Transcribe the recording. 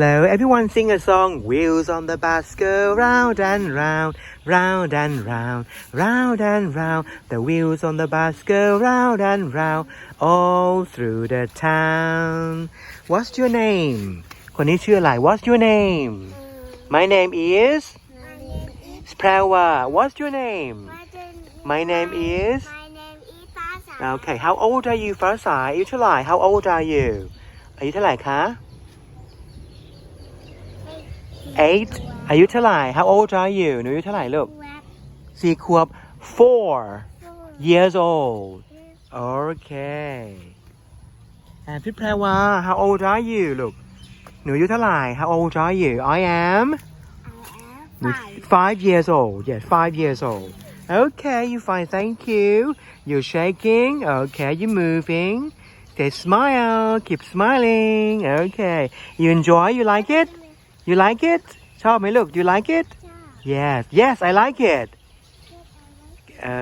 Hello, everyone sing a song. Wheels on the bus go round and round, round and round, round and round. The wheels on the bus go round and round, all through the town. What's your name? คนนี้ชื่ออะไร What's your name? My name is Sprava. What's your name? My name is My name is ฟ้าใส Okay, how old are you ฟ้าใสอายุเท่าไหร่ How old are you อายุเท่าไหร่คะ eight อายุเท่าไหร่ How old are you หนูอายุเท่าไหร่ลูก แวบ สี่ขวบ four โซ่ years old Okay and พี่แพรวา How old are you ลูก หนูอายุเท่าไหร่ How old are you I am ไอแอฟ five years old yes five years old Okay you fine thank you You're shaking Okay you moving Say smile keep smiling Okay you enjoy you like it You like it ชอบไหมลูก You like it จ้า Yes yes I like it